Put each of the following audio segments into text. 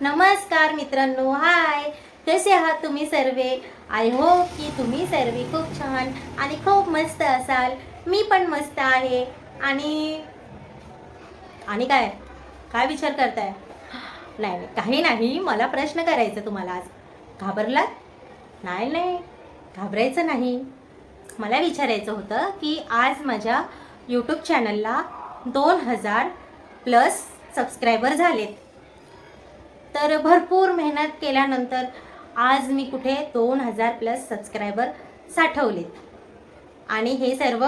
नमस्कार मित्रांनो हाय. कसे आहात तुम्ही सर्वे? आय होप की तुम्ही सर्वे खूप छान आणि खूप मस्त असाल. मी पण मस्त आहे. आणि आणि काय? काय विचार करताय? नाही नाही, काही नाही. मला प्रश्न करायचा तुम्हाला आज. घाबरलात? नाही नाही. घाबरायचं नाही. मला विचारायचं होतं की आज माझ्या यूट्यूब चॅनलला दोन हजार प्लस सबस्क्रायबर झालेत. तर भरपूर मेहनत केल्यानंतर आज मी कुठे दोन हजार प्लस सबस्क्रायबर साठवलेत आणि हे सर्व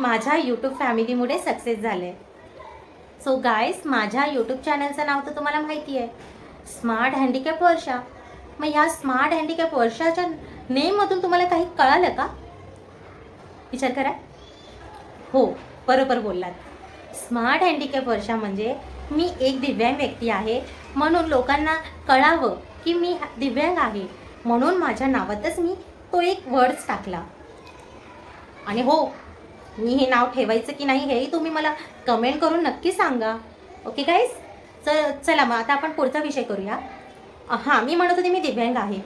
माझ्या यूट्यूब फॅमिलीमुळे सक्सेस झाले. सो गायस माझ्या यूट्यूब चॅनलचं नाव तर तुम्हाला माहिती आहे. स्मार्ट हँडिकॅप वर्षा मग ह्या स्मार्ट हँडिकॅप वर्षाच्या नेममधून तुम्हाला काही कळालं का? विचार करा. हो बरोबर बोललात. स्मार्ट हँडिकॅप वर्षा म्हणजे मी एक दिव्यांग व्यक्ती आहे. म्हणून लोकांना कळावं की मी दिव्यांग आहे. म्हणून माझ्या नावातच मी तो एक वर्ड्स टाकला. आणि हो मी हे नाव ठेवायचं की नाही हेही तुम्ही मला कमेंट करून नक्की सांगा. ओके गाईज चल चला मग आता आपण पुढचा विषय करूया. हां मी म्हणत होते मी दिव्यांग आहे.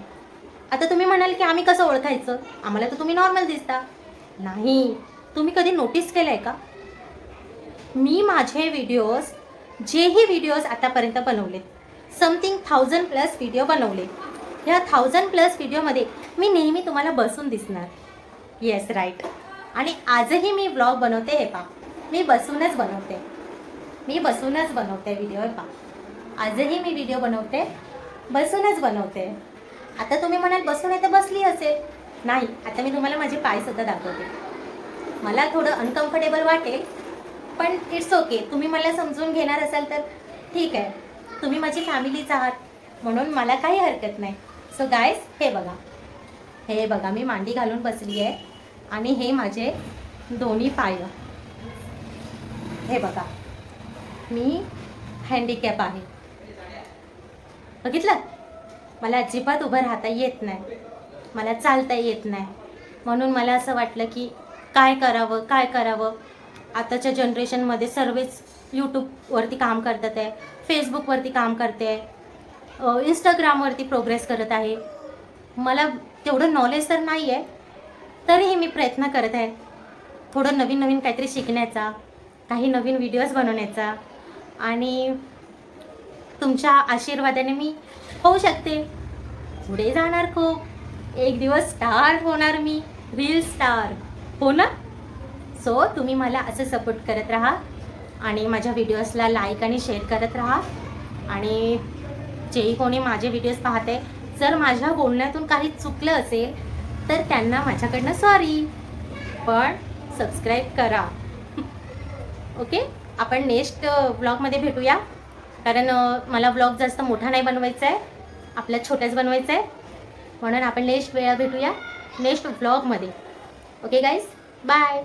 आता तुम्ही म्हणाल की आम्ही कसं ओळखायचं? आम्हाला तर तुम्ही नॉर्मल दिसता. नाही तुम्ही कधी नोटीस केलं आहे का? मी माझे व्हिडिओज जेही व्हिडिओज आतापर्यंत बनवलेत. समथिंग थाउजंड प्लस व्हिडिओ बनवले ह्या थाउजंड प्लस व्हिडिओमध्ये मी नेहमी तुम्हाला बसून दिसणार. येस राईट आणि आजही मी ब्लॉग बनवते हे पा मी बसूनच बनवते. मी बसूनच बनवते व्हिडिओ हे पा आजही मी व्हिडिओ बनवते. बसूनच बनवते. आता तुम्ही म्हणाल बसून आहे तर बसली असेल. नाही आता मी तुम्हाला माझे पायसुद्धा दाखवते. मला थोडं अनकम्फर्टेबल वाटेल. पण इट्स ओके तुम्ही मला समजून घेणार असाल तर ठीक आहे. तुम्ही माझी फॅमिलीच आहात. म्हणून मला काही हरकत नाही. सो गायस हे बघा. हे बघा मी मांडी घालून बसली आहे आणि हे माझे दोन्ही पाय. हे बघा. मी हँडिकॅप आहे. बघितलं? मला अजिबात उभं राहता येत नाही. मला चालता येत नाही. म्हणून मला असं वाटलं की काय करावं काय करावं? आताच्या जनरेशनमध्ये सर्वच यूट्यूबवरती काम करतात आहे फेसबुकवरती काम करते आहे इंस्टाग्रामवरती प्रोग्रेस करत आहे. मला तेवढं नॉलेज तर नाही आहे तरीही मी प्रयत्न करत आहे थोडं नवीन नवीन काहीतरी शिकण्याचा काही नवीन व्हिडिओज बनवण्याचा. आणि तुमच्या आशीर्वादाने मी होऊ शकते. पुढे जाणार खूप. एक दिवस स्टार होणार मी रील स्टार हो ना? सो तुम्ही मला असं सपोर्ट करत राहा आणि माझ्या व्हिडिओजला लाईक आणि शेअर करत राहा. आणि जेही कोणी माझे व्हिडिओज पाहते जर माझ्या बोलण्यातून काही चुकलं असेल तर त्यांना माझ्याकडनं सॉरी पण सबस्क्राईब करा. ओके आपण नेक्स्ट ब्लॉगमध्ये भेटूया. कारण मला ब्लॉग जास्त मोठा नाही बनवायचा आहे. आपल्या छोट्याच बनवायचा आहे. म्हणून आपण नेक्स्ट वेळा भेटूया. नेक्स्ट ब्लॉगमध्ये ओके गाईज बाय